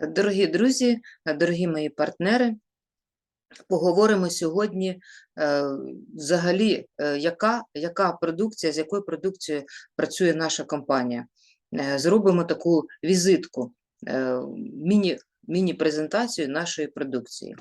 Дорогі друзі, дорогі мої партнери, поговоримо сьогодні е, взагалі, е, яка, яка продукція, з якою продукцією працює наша компанія. Е, Зробимо таку візитку, міні-презентацію міні-презентацію нашої продукції.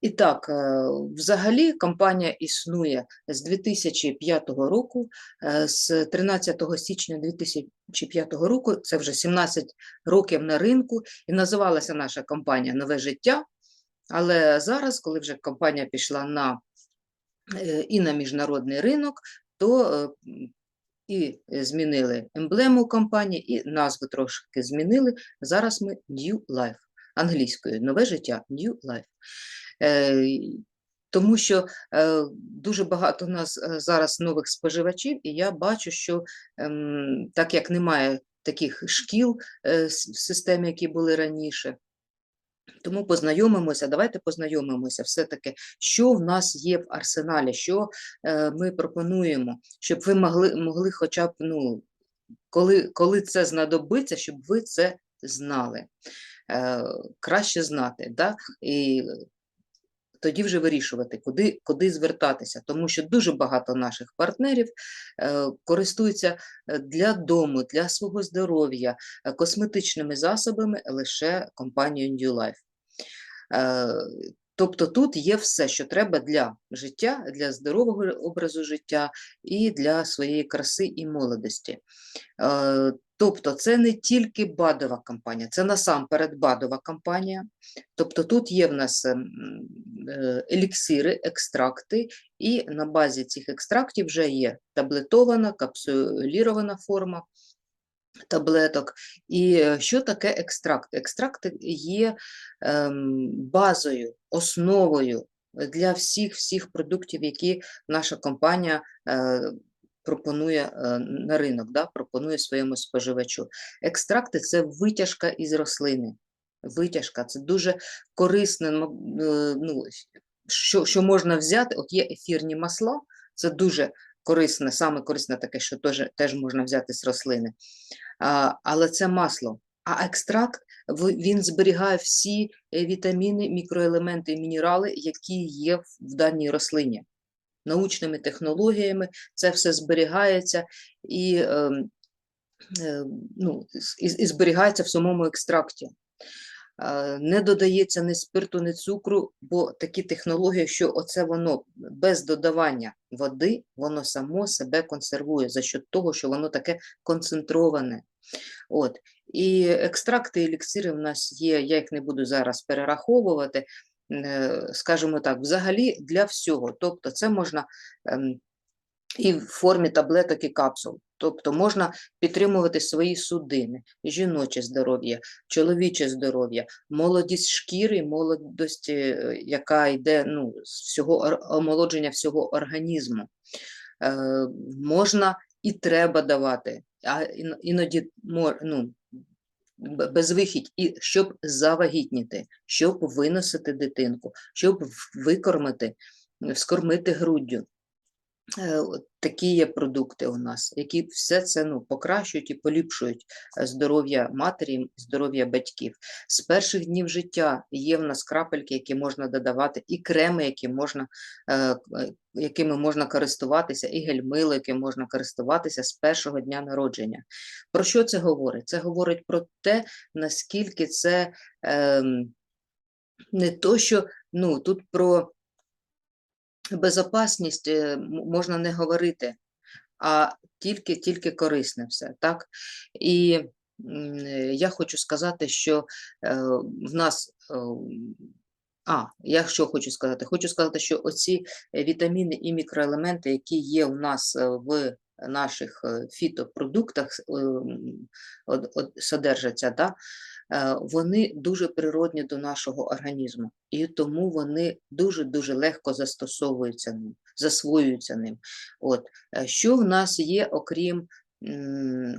І так, е, взагалі компанія існує з 2005 року, е, з 13 січня 2005 року, це вже 17 років на ринку, і називалася наша компанія Нове життя. Але зараз, коли вже компанія пішла на е, і на міжнародний ринок, то і змінили емблему компанії, і назву трошки змінили. Зараз ми New Life англійською, нове життя New Life. Е, Тому що е, дуже багато у нас е, зараз нових споживачів, і я бачу, що ем, так як немає таких шкіл в системі, які були раніше, тому познайомимося, давайте познайомимося все-таки, що в нас є в арсеналі, що ми пропонуємо, щоб ви могли, могли хоча б, ну, коли, коли це знадобиться, щоб ви це знали. Краще знати, да? і тоді вже вирішувати, куди, куди звертатися, тому що дуже багато наших партнерів е, користуються е, для дому, для свого здоров'я е, косметичними засобами лише компанією New Life. Е, Тобто тут є все, що треба для життя, для здорового образу життя і для своєї краси і молодості. Тобто це не тільки БАДова кампанія, це насамперед БАДова кампанія. Тобто тут є в нас ем, е, еліксири, екстракти, і на базі цих екстрактів вже є таблетована, капсулірована форма таблеток. І е, що таке екстракт? Екстракти є ем, базою, основою для всіх всіх продуктів, які наша компанія е, пропонує е, на ринок, да, пропонує своєму споживачу. Екстракти це витяжка із рослини. Витяжка це дуже корисне, е, ну, що, що можна взяти. От є ефірні масла, це дуже корисне, саме корисне таке, що теж, теж можна взяти з рослини. А, але це масло. А екстракт він зберігає всі е, вітаміни, мікроелементи і мінерали, які є в, в даній рослині. Научними технологіями це все зберігається і, ем, е, ну, і, зберігається в самому екстракті. Е, Не додається ні спирту, ні цукру, бо такі технології, що оце воно без додавання води, воно само себе консервує за счет того, що воно таке концентроване. От. І екстракти, еліксири в нас є, я їх не буду зараз перераховувати, скажімо так, взагалі для всього. Тобто це можна ем, і в формі таблеток і капсул. Тобто можна підтримувати свої судини, жіноче здоров'я, чоловіче здоров'я, молодість шкіри, молодість, е, яка йде ну, з всього омолодження всього організму. Е, можна і треба давати, а іноді ну, безвихідь, і щоб завагітніти, щоб виносити дитинку, щоб викормити, вскормити груддю. Е, Такі є продукти у нас, які все це ну, покращують і поліпшують е, здоров'я матері, здоров'я батьків. З перших днів життя є в нас крапельки, які можна додавати, і креми, які можна, е, е, якими можна користуватися, і гель-мило, яким можна користуватися з першого дня народження. Про що це говорить? Це говорить про те, наскільки це ем, не то, що ну, тут про безопасність е, можна не говорити, а тільки, тільки корисне все, так? І е, я хочу сказати, що е, в нас. А, я що хочу сказати? Хочу сказати, що оці вітаміни і мікроелементи, які є у нас в наших фітопродуктах, содержаться, да? Е, вони дуже природні до нашого організму, і тому вони дуже-дуже легко застосовуються ним, засвоюються ним. От. е, Що в нас є, окрім,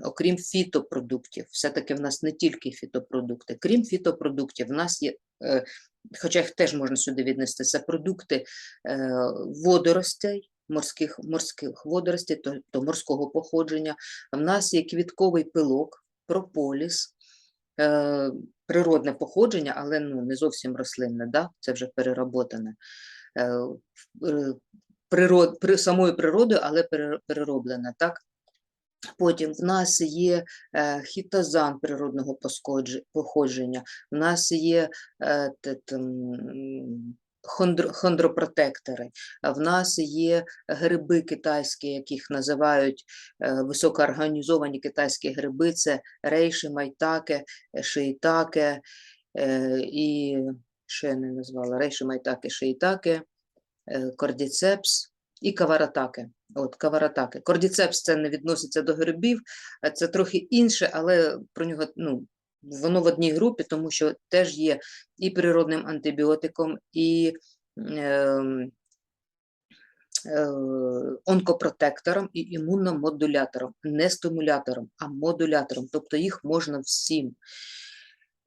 окрім фітопродуктів? Все-таки в нас не тільки фітопродукти. Крім фітопродуктів, в нас є, е, хоча їх теж можна сюди віднести, це продукти водоростей, морських, морських водоростей, тобто морського походження. В нас є квітковий пилок, прополіс, е, природне походження, але ну, не зовсім рослинне, да? це вже переработане. Е, е, природ, при, самою природою, але перероблене, так? Потім в нас є е, хітозан природного походження, в нас є е, те, хондро, хондропротектори, в нас є гриби китайські, яких називають е, високоорганізовані китайські гриби, це рейші, майтаке, шиїтаке е, і ще не назвала рейші, майтаке, шиїтаке, е, кордіцепс і каваратаке. От каваратаки. Кордіцепс це не відноситься до грибів, це трохи інше, але про нього ну, воно в одній групі, тому що теж є і природним антибіотиком, і ем, е, онкопротектором, і імуномодулятором, не стимулятором, а модулятором. Тобто їх можна всім.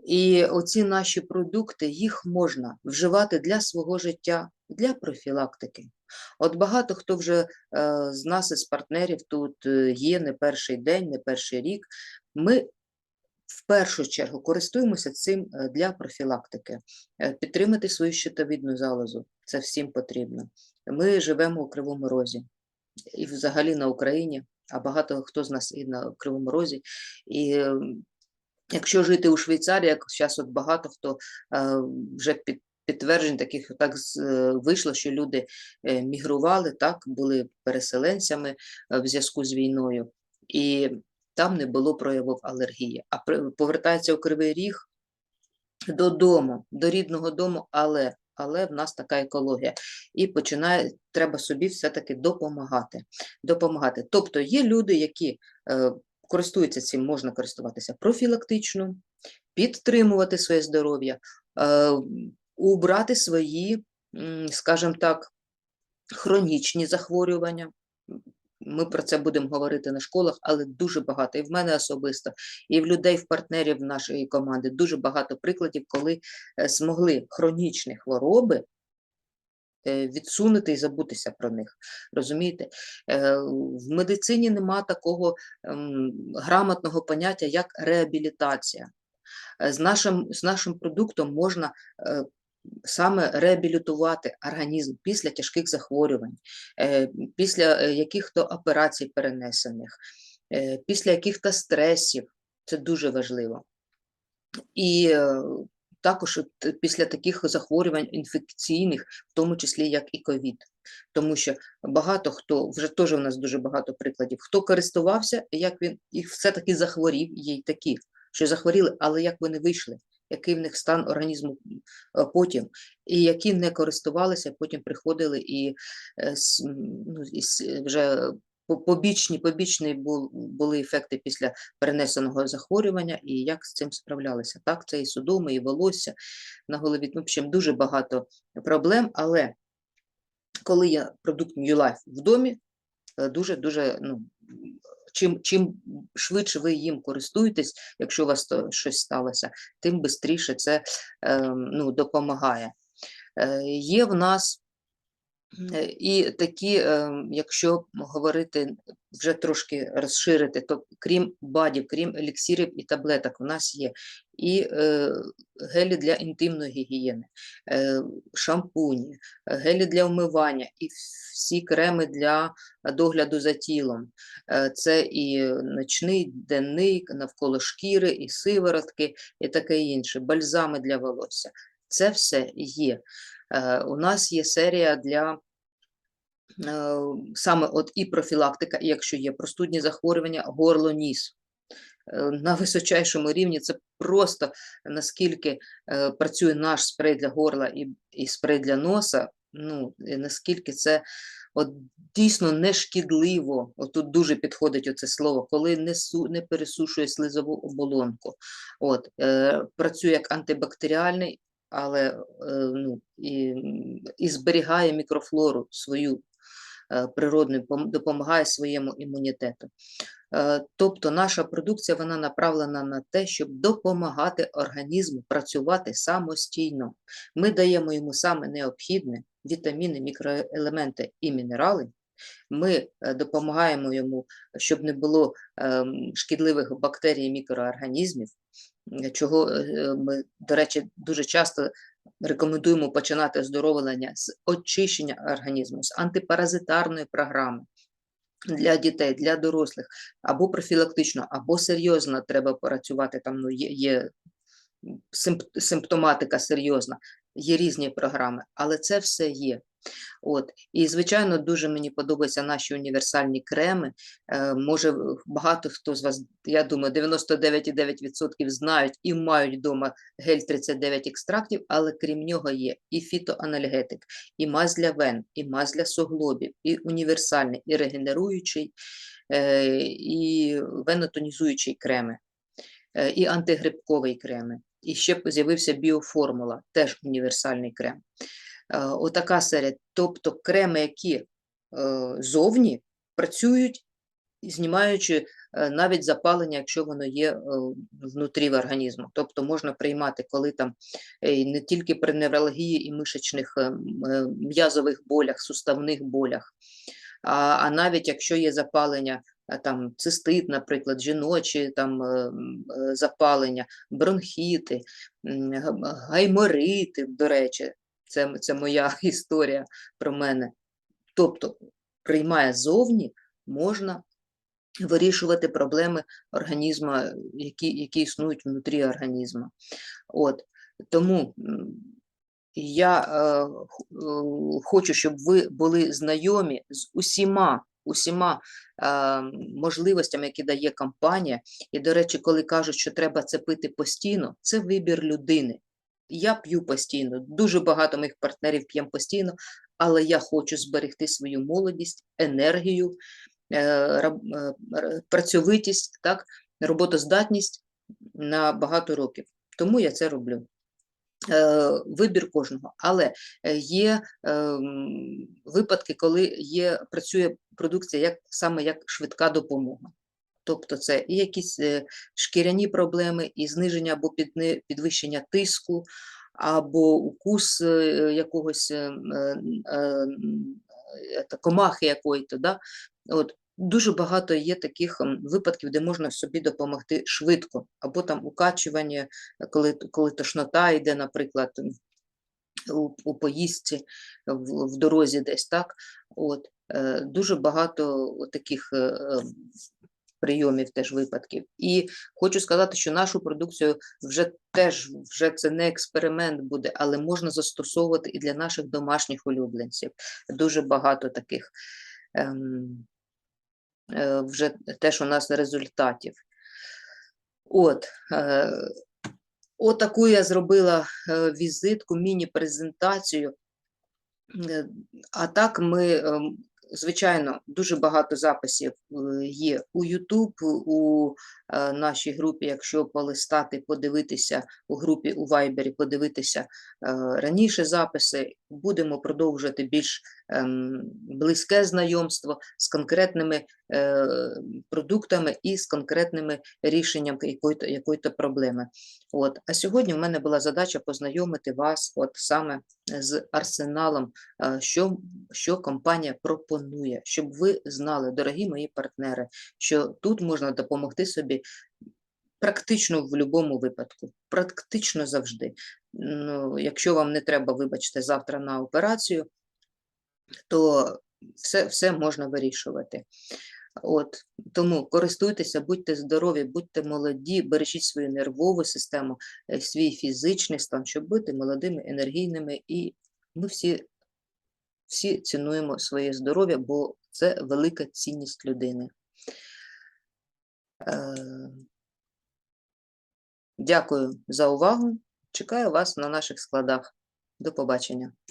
І оці наші продукти їх можна вживати для свого життя, для профілактики. От багато хто вже е, з нас, із партнерів, тут е, є не перший день, не перший рік. Ми в першу чергу користуємося цим е, для профілактики, Е, підтримати свою щитовідну залозу. Це всім потрібно. Ми живемо у Кривому Розі і взагалі на Україні, а багато хто з нас і на Кривому Розі. І якщо жити у Швейцарії, як зараз от багато хто е, вже під підтверджень таких так вийшло, що люди мігрували, так, були переселенцями в зв'язку з війною, і там не було проявів алергії. А повертається у Кривий Ріг додому, до рідного дому, але, але в нас така екологія. І починає, треба собі все-таки допомагати. допомагати. Тобто є люди, які е, користуються цим, можна користуватися профілактично, підтримувати своє здоров'я, е, убрати свої, скажімо так, хронічні захворювання. Ми про це будемо говорити на школах, але дуже багато. І в мене особисто, і в людей, в партнерів нашої команди дуже багато прикладів, коли е, змогли хронічні хвороби е, відсунути і забутися про них. Розумієте? Е, В медицині нема такого ем, грамотного поняття, як реабілітація. З нашим, з нашим продуктом можна саме реабілітувати організм після тяжких захворювань, е, після е, яких-то операцій перенесених, е, після яких-то стресів. Це дуже важливо. І також після таких захворювань інфекційних, в тому числі як і ковід. Тому що багато хто, вже теж у нас дуже багато прикладів, хто користувався, як він і все-таки захворів, є й такі, що захворіли, але як вони вийшли, який в них стан організму потім, і які не користувалися, потім приходили і, е, ну, і вже побічні, побічні були ефекти після перенесеного захворювання, і як з цим справлялися. Так, це і судоми, і волосся на голові. Ну, В общем, дуже багато проблем, але коли є продукт New Life в домі, е, дуже-дуже, ну, чим, чим швидше ви їм користуєтесь, якщо у вас то щось сталося, тим швидше це е, ну, допомагає. Е, Є в нас І такі, е, якщо говорити вже трошки розширити, то крім бадів, крім еліксирів і таблеток, в нас є і е, гелі для інтимної гігієни, е, шампуні, е, гелі для вмивання, і всі креми для догляду за тілом. Е, Це і ночний, денний, навколо шкіри, і сиворотки, і таке інше, бальзами для волосся. Це все є. Е, У нас є серія для е, саме от і профілактика, якщо є простудні захворювання, горло, ніс. Е, На височайшому рівні це просто наскільки е, працює наш спрей для горла і, і спрей для носа, ну, і наскільки це от дійсно не шкідливо, от тут дуже підходить оце слово, коли не, су, не пересушує слизову оболонку. От, е, працює як антибактеріальний, але е, ну, і, і зберігає мікрофлору свою е, природну, пом- допомагає своєму імунітету. Е, Тобто наша продукція вона направлена на те, щоб допомагати організму працювати самостійно. Ми даємо йому саме необхідне вітаміни, мікроелементи і мінерали, Ми е, допомагаємо йому, щоб не було шкідливих бактерій і мікроорганізмів, чого ми, до речі, дуже часто рекомендуємо починати оздоровлення з очищення організму, з антипаразитарної програми для дітей, для дорослих, або профілактично, або серйозно треба працювати. Там ну, є, є симптоматика серйозна, є різні програми, але це все є. От. І, звичайно, дуже мені подобаються наші універсальні креми. Е, може, багато хто з вас, я думаю, 99,9% знають і мають вдома гель 39 екстрактів, але крім нього є і фітоанальгетик, і мазь для вен, і мазь для суглобів, і універсальний, і регенеруючий, е, і венотонізуючий креми, е, і антигрибковий креми. І ще з'явився біоформула, теж універсальний крем. Е, Отака серія. Тобто креми, які е, зовні працюють, знімаючи е, навіть запалення, якщо воно є внутрі в організму. Тобто можна приймати, коли там не тільки при невралгії і мишечних м'язових болях, суставних болях, а, а навіть якщо є запалення, там цистит, наприклад, жіночі там запалення, бронхіти, гайморити, до речі, це, це моя історія про мене. Тобто, приймає зовні, можна вирішувати проблеми організму, які, які існують внутрі організму. От, тому я е, е, хочу, щоб ви були знайомі з усіма, усіма е, можливостями, які дає компанія. І, до речі, коли кажуть, що треба це пити постійно, це вибір людини. Я п'ю постійно, дуже багато моїх партнерів п'ємо постійно, але я хочу зберегти свою молодість, енергію, е, е, працьовитість, так, роботоздатність на багато років. Тому я це роблю. Е, Вибір кожного, але є ем, випадки, коли є, працює продукція як, саме як швидка допомога. Тобто це і якісь е, шкіряні проблеми, і зниження або підвищення тиску, або укус е, якогось е, комахи якої-то. Да? От, дуже багато є таких випадків, де можна собі допомогти швидко, або там укачування, коли, коли тошнота йде, наприклад, у, у поїздці в, в дорозі десь так. От, дуже багато таких прийомів теж випадків. І хочу сказати, що нашу продукцію вже теж вже це не експеримент буде, але можна застосовувати і для наших домашніх улюбленців. Дуже багато таких ем, е, вже теж у нас результатів. От, е, отаку я зробила е, візитку, міні-презентацію. Е, А так ми, ем, звичайно, дуже багато записів е, є у YouTube, у е, нашій групі, якщо полистати, подивитися у групі у Viber, подивитися е, раніше записи, будемо продовжувати більш близьке знайомство з конкретними е, продуктами і з конкретними рішенням якої-то проблеми. От. А сьогодні в мене була задача познайомити вас от саме з арсеналом е, що, що компанія пропонує, щоб ви знали, дорогі мої партнери, що тут можна допомогти собі практично в будь-якому випадку, практично завжди. Ну, якщо вам не треба, вибачте, завтра на операцію, то все, все можна вирішувати. От, тому користуйтеся, будьте здорові, будьте молоді, бережіть свою нервову систему, е, свій фізичний стан, щоб бути молодими, енергійними. І ми всі, всі цінуємо своє здоров'я, бо це велика цінність людини. Е, Дякую за увагу. Чекаю вас на наших складах. До побачення.